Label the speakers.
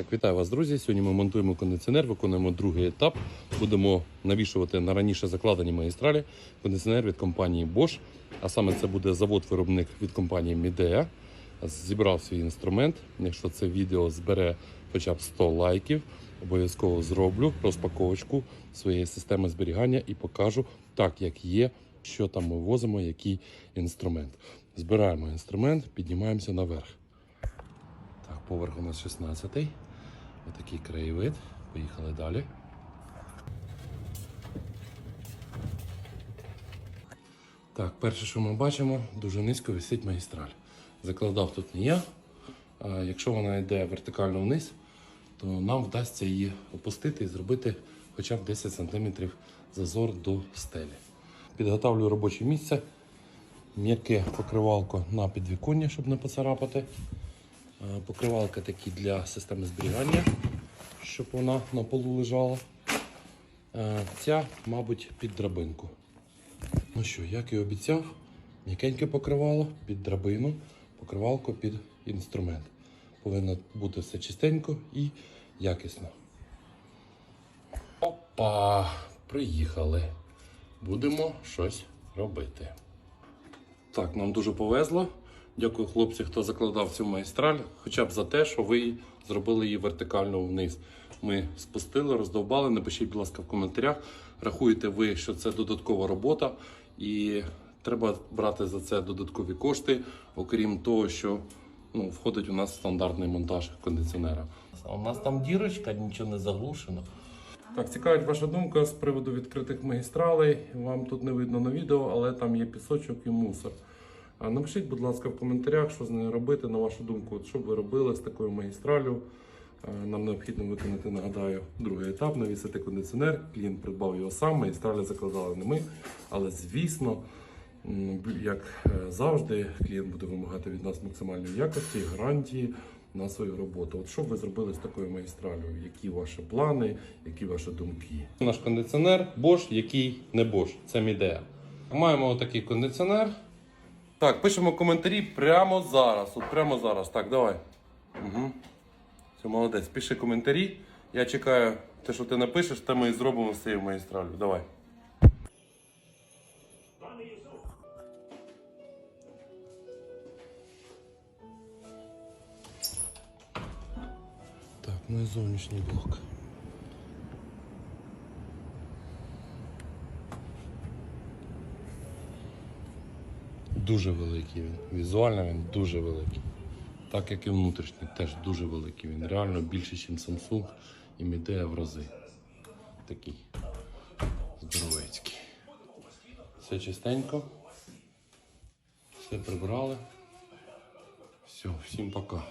Speaker 1: Так, вітаю вас, друзі. Сьогодні ми монтуємо кондиціонер, виконуємо другий етап. Будемо навішувати на раніше закладені магістралі кондиціонер від компанії Bosch. А саме це буде завод-виробник від компанії Midea. Зібрав свій інструмент. Якщо це відео збере хоча б 100 лайків, обов'язково зроблю розпаковочку своєї системи зберігання і покажу так, як є, що там ми возимо, який інструмент. Збираємо інструмент, піднімаємося наверх. Поверх у нас 16-й. Отакий краєвид. Поїхали далі. Так, перше, що ми бачимо, дуже низько висить магістраль. Закладав тут не я. А якщо вона йде вертикально вниз, то нам вдасться її опустити і зробити хоча б 10 см зазор до стелі. Підготовлю робоче місце, м'яке покривалко на підвіконня, щоб не поцарапати. Е, Покривалка такі для системи зберігання, щоб вона на полу лежала. Е, Ця, мабуть, під драбинку. Ну що, як і обіцяв, м'якеньке покривало під драбину, покривалко під інструмент. Повинно бути все чистенько і якісно. Опа! Приїхали. Будемо щось робити. Так, нам дуже повезло. Дякую хлопці, хто закладав цю майстраль, хоча б за те, що ви зробили її вертикально вниз. Ми спустили, роздовбали. Напишіть, будь ласка, в коментарях. Рахуєте ви, що це додаткова робота, і треба брати за це додаткові кошти, окрім того, що ну, входить у нас стандартний монтаж кондиціонера. У нас там дірочка, нічого не заглушено. Так, цікавить ваша думка з приводу відкритих магістралей. Вам тут не видно на відео, але там є пісочок і мусор. Напишіть, будь ласка, в коментарях, що з нею робити, на вашу думку, От що б ви робили з такою магістралю. Е, Нам необхідно виконати, нагадаю, другий етап, навісити кондиціонер. Клієнт придбав його сам, магістралі закладали не ми. Але звісно, як е, завжди, клієнт буде вимагати від нас максимальної якості, і гарантії на свою роботу. От що б ви зробили з такою магістралю? Які ваші плани, які ваші думки? Наш кондиціонер Bosch, який не Bosch, це Midea. Маємо отакий кондиціонер. Так, пишемо коментарі прямо зараз. От прямо зараз. Так, давай. Угу. Все, молодець. Пиши коментарі. Я чекаю те, що ти напишеш, те ми і зробимо з цією магістралю. Давай. Так, ну і зовнішній блок. Дуже великий він. Візуально він дуже великий. Так як і внутрішній, теж дуже великий. Він реально більше, ніж Samsung і Midea в рази. Такий здоровецький. Все чистенько. Все прибрали. Все, всім пока.